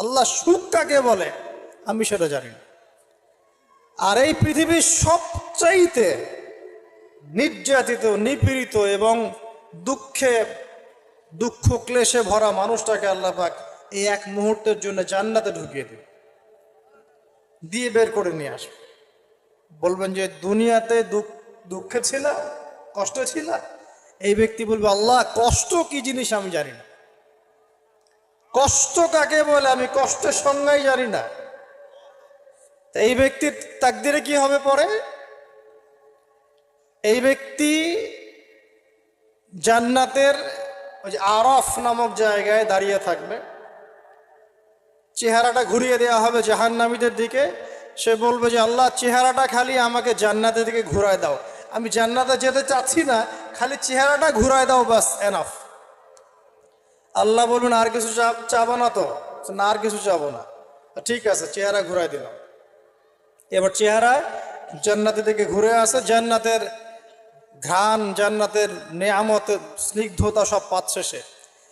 আল্লাহ সুখ কাকে বলে? আমি সেটা জানি না। আর এই পৃথিবীর সবচাইতে নির্যাতিত, নিপীড়িত এবং দুঃখে, দুঃখ ক্লেশে ভরা মানুষটাকে আল্লাহ পাক এই এক মুহূর্তের জন্য জান্নাতে ঢুকিয়ে দেবে। দিয়ে বের করে নিয়ে আসবে। বলবেন যে, দুনিয়াতে দুঃখ, দুঃখে ছিল? কষ্ট ছিল? এই ব্যক্তি বলবে, আল্লাহ, কষ্ট কি জিনিস আমি জানি না। কষ্ট কাকে বলে আমি কষ্টের সংজ্ঞাই জানি না। এই ব্যক্তির তাকদিরে কি হবে পরে? এই ব্যক্তি জান্নাতের ওই যে আরফ নামক জায়গায় দাঁড়িয়ে থাকবে। চেহারাটা ঘুরিয়ে দেওয়া হবে জাহান্নামীদের দিকে। সে বলবে যে, আল্লাহ, চেহারাটা খালি আমাকে জান্নাতের দিকে ঘুরায় দাও। আমি জান্নাতে যেতে চাচ্ছি না, খালি চেহারাটা ঘুরায় দাও বাস এনাফ আল্লাহ বলবেন আর কিছু চাবো না তো? না, আর কিছু চাবো না। ঠিক আছে, চেহারা ঘুরাই দিলাম। এবার চেহারা জান্নাতের দিকে ঘুরে আসে। জান্নাতের ঘ্রাণ, জান্নাতের নেয়ামতের স্নিগ্ধতা সব পাচ্ছে সে।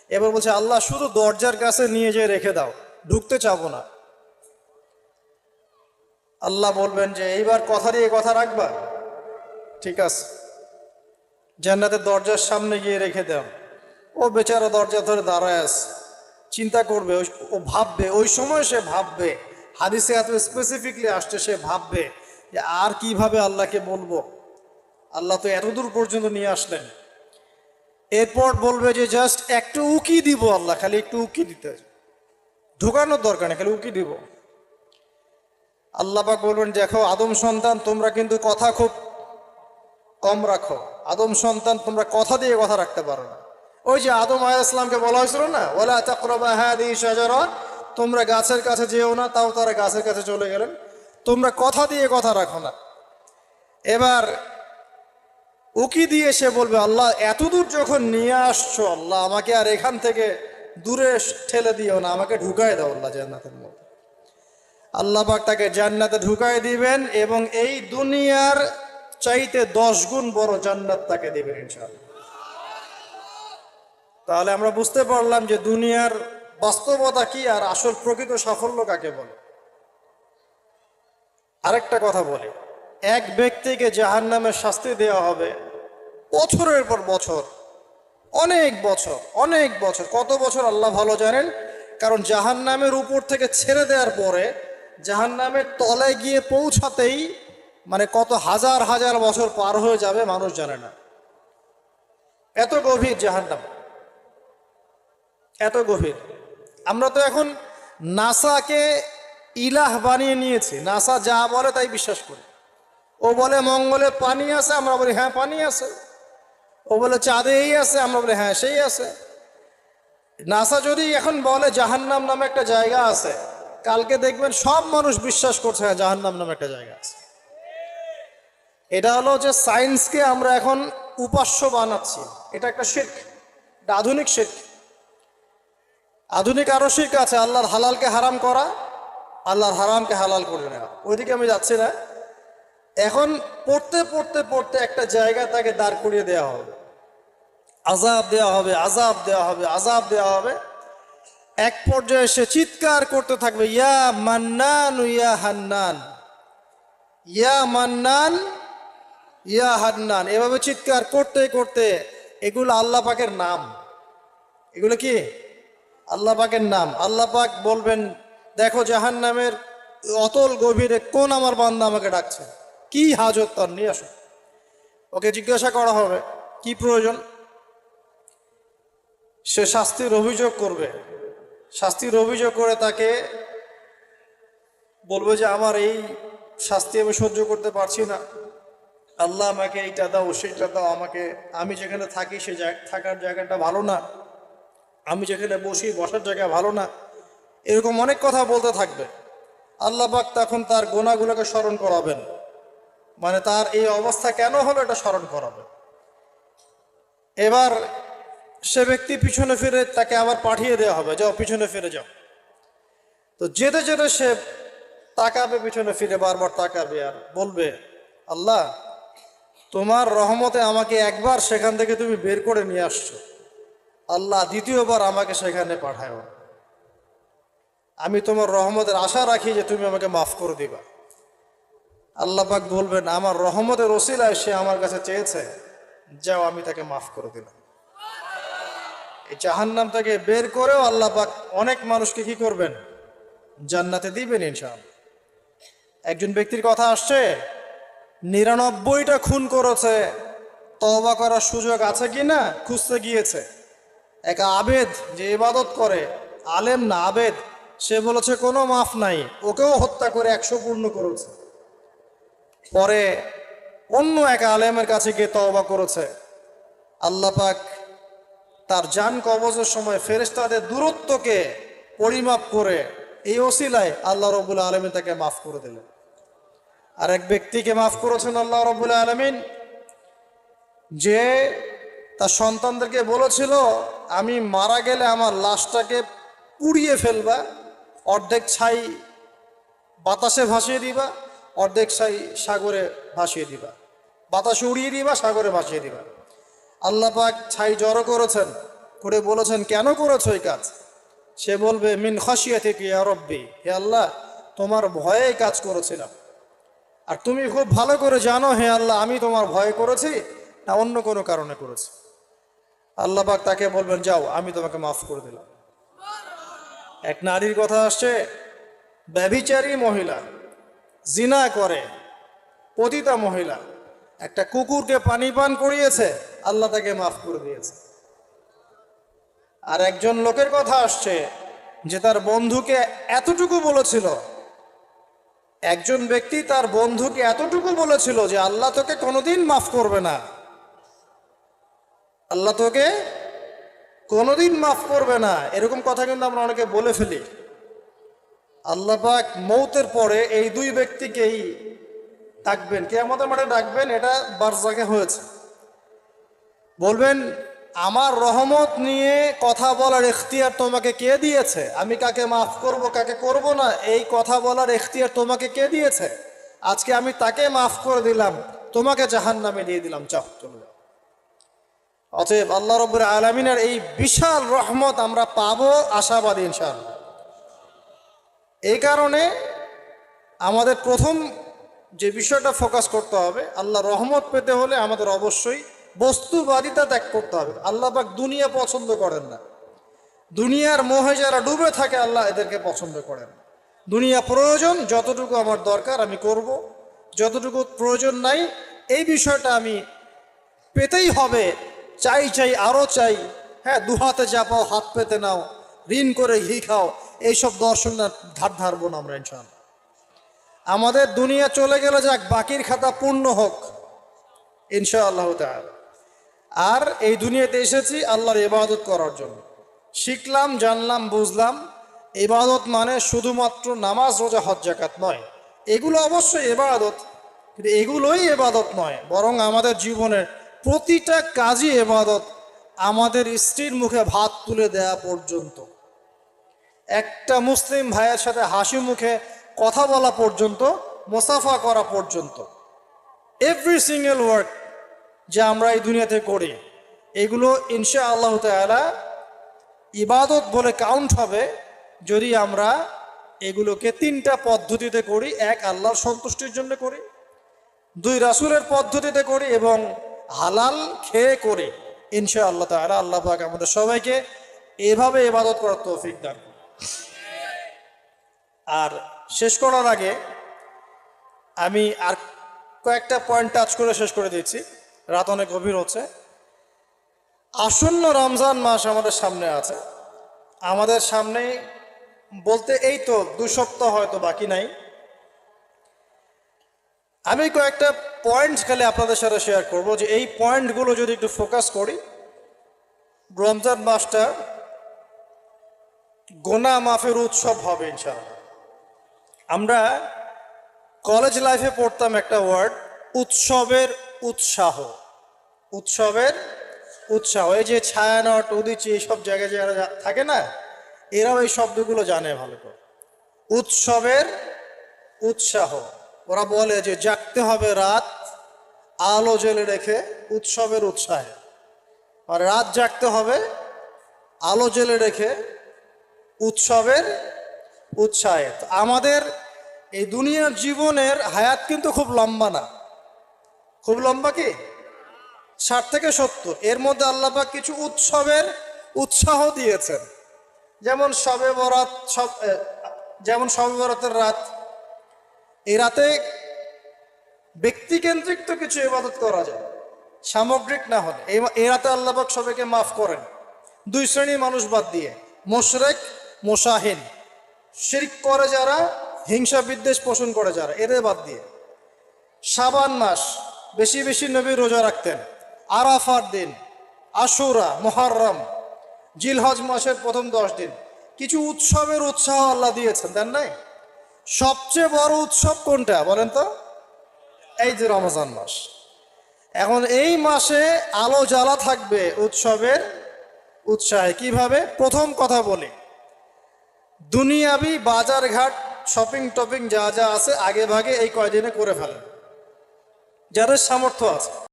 এবার বলছে, আল্লাহ, শুধু দরজার কাছে নিয়ে যেয়ে রেখে দাও, ঢুকতে চাবো না। আল্লাহ বলবেন যে, এইবার কথা দিয়ে কথা রাখবা। ঠিক আছে। জান্নাতের দরজার সামনে গিয়ে রেখে দাও। ও বেচারা দরজা ধরে দাঁড়ায় আছে। চিন্তা করবে ও ভাববে, ওই সময় সে ভাববে, হাদিসে এত স্পেসিফিকলি আসছে, সে ভাববে যে আর কীভাবে আল্লাহকে বলব। আল্লাহ তো এতদূর পর্যন্ত নিয়ে আসলেন। এরপর বলবে যে জাস্ট একটু উকি দিব আল্লাহ, খালি একটু উকি দিতে ঢুকানোর দরকার নেই, খালি উকি দিব। আল্লাহ পাক বলবেন, দেখো, আদম সন্তান, তোমরা কিন্তু কথা খুব কম রাখো। আদম সন্তান, তোমরা কথা দিয়ে কথা রাখতে পারো না। ওই যে আদম আলাহ ইসলামকে বলা হয়েছিল না ওলা তাকরবা হাদি শাজারাত তোমরা গাছের কাছে যেও না, তাও তারা গাছের কাছে চলে গেলেন। তোমরা কথা দিয়ে কথা রাখো না। এবার উকি দিয়ে সে বলবে, আল্লাহ, এতদূর যখন নিয়ে আসছো, আল্লাহ, আমাকে আর এখান থেকে দূরে ঠেলে দিও না, আমাকে ঢুকায় দাও আল্লাহ জান্নাতের মধ্যে। আল্লাহ পাক তাকে জান্নাতে ঢুকায় দিবেন এবং এই দুনিয়ার চাইতে দশ গুণ বড় জান্নাত তাকে দিবেন ইনশাআল্লাহ। তাহলে আমরা বুঝতে পারলাম যে দুনিয়ার বাস্তবতা কি আর আসল প্রকৃত সাফল্য কাকে বলে? আরেকটা কথা বলি। এক ব্যক্তিকে জাহান নামে শাস্তি দেওয়া হবে বছরের পর বছর, অনেক বছর অনেক বছর। কত বছর আল্লাহ ভালো জানেন? কারণ জাহান নামের উপর থেকে ছেড়ে দেওয়ার পরে জাহান নামের তলায় গিয়ে পৌঁছাতেই মানে কত হাজার হাজার বছর পার হয়ে যাবে মানুষ জানে না। এত গভীর জাহান নাম এত গভীর। আমরা তো এখন নাসাকে ইলাহ বানিয়ে নিয়েছি। নাসা যা বলে তাই বিশ্বাস করি। ও বলে, মঙ্গলে পানি আছে, আমরা বলি হ্যাঁ পানি আছে। ও বলে চাঁদে এই আছে, আমরা বলি হ্যাঁ সেই আছে। নাসা যদি এখন বলে, জাহান্নাম নামে একটা জায়গা আছে, কালকে দেখবেন সব মানুষ বিশ্বাস করছে হ্যাঁ জাহান্নাম নামে একটা জায়গা আছে। এটা হলো যে সায়েন্সকে আমরা এখন উপাস্য বানাচ্ছি। এটা একটা শির্ক এটা আধুনিক শির্ক। আধুনিক আরও শির্ক আছে, আল্লাহর হালালকে হারাম করা, আল্লাহর হারামকে হালাল করে নেওয়া। ওইদিকে আমি যাচ্ছি না। এখন পড়তে পড়তে পড়তে একটা জায়গা তাকে দাঁড় করিয়ে দেওয়া হবে। আজাব দেওয়া হবে, আজাব দেওয়া হবে, আজাব দেওয়া হবে। এক পর্যায়ে সে চিৎকার করতে থাকবে, ইয়া মান্নান, ইয়া হান্নান, ইয়া মান্নান, ইয়া হান্নান। এভাবে চিৎকার করতে করতে এগুলো আল্লাহ পাকের নাম। এগুলো কি? আল্লাহ পাকের নাম। আল্লাহ পাক বলবেন, দেখো জাহান নামের অতল গভীরে কোন আমার বান্দা আমাকে ডাকছে? কি হাজত তার? নিয়ে আসো। ওকে জিজ্ঞাসা করা হবে, কি প্রয়োজন? সে শাস্তির অভিযোগ করবে। শাস্তির অভিযোগ করে তাকে বলবে যে, আমার এই শাস্তি আমি সহ্য করতে পারছি না। আল্লাহ আমাকে এইটা দাও, সেইটা দাও, আমাকে, আমি যেখানে থাকি সে থাকার জায়গাটা ভালো না। আমি যেখানে বসি, বসার জায়গা ভালো না। এরকম অনেক কথা বলতে থাকবে। আল্লাহ পাক তখন তার গোনাগুলোকে স্মরণ করাবেন। মানে তার এই অবস্থা কেন হলো এটা স্মরণ করাবে এবার সে ব্যক্তি পিছনে ফিরে তাকে আবার পাঠিয়ে দেওয়া হবে। যাও, পিছনে ফিরে যাও। তো যেতে যেতে সে তাকাবে, পিছনে ফিরে বারবার তাকাবে আর বলবে, আল্লাহ, তোমার রহমতে আমাকে একবার সেখান থেকে তুমি বের করে নিয়ে আসছো। আল্লাহ দ্বিতীয়বার আমাকে সেখানে পাঠায় আমি তোমার রহমতের আশা রাখি যে তুমি আমাকে মাফ করে দিবা। আল্লাহ পাক বলবেন, আমার রহমতের ওসিলায় সে আমার কাছে চেয়েছে, যাও আমি তাকে মাফ করে দিলাম। এই জাহান্নাম থেকে বের করেও আল্লাহ পাক অনেক মানুষকে কি করবেন? জান্নাতে দিবেন ইনশাআল্লাহ। একজন ব্যক্তির কথা আসছে, নিরানব্বইটা খুন করেছে তবা করার সুযোগ আছে কি না খুঁজতে গিয়েছে। এক আবেদ যে ইবাদত করে, আলেম না আবেদ, সে বলেছে, কোনো মাফ নাই, ওকেও হত্যা করে একশো পূর্ণ করেছে। পরে অন্য এক আলেমের কাছে গিয়ে তওবা করেছে। আল্লাহ পাক তার যান কবজের সময় ফেরেশতাদের দূরত্বকে পরিমাপ করে এই ওসিলায় আল্লাহ রবুল্লা আলমিন তাকে মাফ করে দিলেন। আর এক ব্যক্তিকে মাফ করেছেন আল্লাহ রবুল্লা আলমিন, যে তার সন্তানদেরকে বলেছিল, আমি মারা গেলে আমার লাশটাকে পুড়িয়ে ফেলবা, অর্ধেক ছাই বাতাসে ভাসিয়ে দিবা, অর্ধেক ছাই সাগরে ভাসিয়ে দিবা। বাতাসে উড়িয়ে দিবা, সাগরে ভাসিয়ে দিবা। আল্লাহ পাক ছাই জড়ো করেছেন, করে বলেছেন, কেন করেছ এই কাজ? সে বলবে, মিন খসিয়া থেকে রব্বি। হে আল্লাহ, তোমার ভয়ে কাজ করেছিলাম। আর তুমি খুব ভালো করে জানো, হে আল্লাহ, আমি তোমার ভয় করেছি না অন্য কোনো কারণে করেছি। আল্লাহ পাক তাকে বলবেন, যাও, আমি তোমাকে মাফ করে দিলাম। এক নারীর কথা আসছে, ব্যভিচারী মহিলা, জিনা করে, পতিতা মহিলা। একটা কুকুরকে পানি পান করিয়েছে, আল্লাহ তাকে মাফ করে দিয়েছে। আর একজন লোকের কথা আসছে, যে তার বন্ধুকে এতটুকু বলেছিল, একজন ব্যক্তি তার বন্ধুকে এতটুকু বলেছিল যে আল্লাহ তোকে কোনোদিন মাফ করবে না। আল্লাহ তোকে কোনোদিন মাফ করবে না। এরকম কথা কিন্তু আমরা অনেকে বলে ফেলি। আল্লাহ পাক মৌতের পরে এই দুই ব্যক্তিকেই ডাকবেন। কে আমাদের মাঠে ডাকবেন, এটা বারজাকে হয়েছে। বলবেন, আমার রহমত নিয়ে কথা বলার এখতিয়ার তোমাকে কে দিয়েছে? আমি কাকে মাফ করব, কাকে করব না? এই কথা বলার এখতিয়ার তোমাকে কে দিয়েছে? আজকে আমি তাকে মাফ করে দিলাম। তোমাকে জাহান নামে দিয়ে দিলাম। চাও চলে যাও। অতএব আল্লাহ রব্বুর আলমিনের এই বিশাল রহমত আমরা পাবো আশাবাদী ইনশাআল্লাহ। এই কারণে আমাদের প্রথম যে বিষয়টা ফোকাস করতে হবে, আল্লাহ রহমত পেতে হলে আমাদের অবশ্যই বস্তুবাদিতা ত্যাগ করতে হবে। আল্লাহ পাক দুনিয়া পছন্দ করেন না। দুনিয়ার মোহে যারা ডুবে থাকে, আল্লাহ এদেরকে পছন্দ করেন। দুনিয়া প্রয়োজন, যতটুকু আমার দরকার আমি করব। যতটুকু প্রয়োজন নাই, এই বিষয়টা আমি পেতেই হবে চাই চাই আরও চাই। হ্যাঁ দু হাতে চাপাও হাত পেতে নাও, ঋণ করে ঘি খাও, এইসব দর্শন ধার ধারবো না আমরা ইনশাল্লাহ আমাদের দুনিয়া চলে গেলে যাক, বাকির খাতা পূর্ণ হোক ইনশা আল্লাহ আর এই দুনিয়াতে এসেছি আল্লাহর ইবাদত করার জন্য। শিখলাম, জানলাম, বুঝলাম, ইবাদত মানে শুধুমাত্র নামাজ, রোজা, হজ জাকাত নয়। এগুলো অবশ্যই এবাদত কিন্তু এগুলোই এবাদত নয়, বরং আমাদের জীবনের প্রতিটা কাজই এবাদত। আমাদের স্ত্রীর মুখে ভাত তুলে দেয়া পর্যন্ত। একটা মুসলিম ভাইয়ের সাথে হাসি মুখে কথা বলা পর্যন্ত, মোসাফা করা পর্যন্ত। এভরি সিঙ্গেল ওয়ার্ক যা আমরা এই দুনিয়াতে করি, এগুলো ইনশা আল্লাহ তালা ইবাদত বলে কাউন্ট হবে যদি আমরা এগুলোকে তিনটা পদ্ধতিতে করি। এক, আল্লাহর সন্তুষ্টির জন্য করি। দুই, রাসুলের পদ্ধতিতে করি এবং হালাল খেয়ে করে ইনশা আল্লাহ তালা আল্লাহ পাক আমাদের সবাইকে এভাবে ইবাদত করার তৌফিক দান। আর শেষ করার আগে আমি আর কয়েকটা পয়েন্ট টাচ করে শেষ করে দিচ্ছি রাত অনেক গভীর হচ্ছে। আসন্ন রমজান মাস আমাদের সামনে আছে। আমাদের সামনে বলতে এই তো দু সপ্তাহ হয়তো বাকি নাই। আমি কয়েকটা পয়েন্ট খালি আপনাদের সাথে শেয়ার করব যে এই পয়েন্টগুলো যদি একটু ফোকাস করি, রমজান মাসটা গোনা মাফের উৎসব হবে ইনশাআল্লাহ। আমরা কলেজ লাইফে পড়তাম একটা ওয়ার্ড উৎসবের উৎসাহ। উৎসবের উৎসাহ। এই যে ছায়ানট, উদিচি, এইসব জায়গায় যারা থাকে না, এরাও এই শব্দগুলো জানে ভালো করে। উৎসবের উৎসাহ। ওরা বলে যে জাগতে হবে রাত আলো জ্বেলে রেখে উৎসবের উৎসাহে। আর রাত জাগতে হবে আলো জ্বেলে রেখে উৎসবের উৎসাহে। আমাদের এই দুনিয়ার জীবনের হায়াত কিন্তু খুব লম্বা না। খুব লম্বা কি? ষাট থেকে সত্তর। এর মধ্যে আল্লাপাক কিছু উৎসবের উৎসাহ দিয়েছেন। যেমন সবে বরাত সব যেমন সবে বরাতের রাত এই রাতে ব্যক্তিকেন্দ্রিক তো কিছু ইবাদত করা যায়, সামগ্রিক না হলে। এই রাতে আল্লাপাক সবাইকে মাফ করেন। দুই শ্রেণির মানুষ বাদ দিয়ে, মোশরেক, মোশাহিন, শিরক করে যারা, হিংসা বিদ্বেষ পোষণ করে যারা, এদের বাদ দিয়ে। সাবান মাস, বেশি বেশি নবী রোজা রাখতেন। আরাফার দিন, আশুরা, মোহাররম, জিলহজ মাসের প্রথম দশ দিন। কিছু উৎসবের উৎসাহ আল্লাহ দিয়েছেন, দেন নাই? সবচেয়ে বড় উৎসব কোনটা বলেন তো? এই যে রমজান মাস। এখন এই মাসে আলো জ্বালা থাকবে উৎসবের উৎসাহে। কীভাবে? প্রথম কথা বলি, দুনিয়াবি বাজার ঘাট শপিং টপিং যা যা আছে, আগে ভাগে এই কয়দিনে করে ফেলেন। যাদের সামর্থ্য আছে।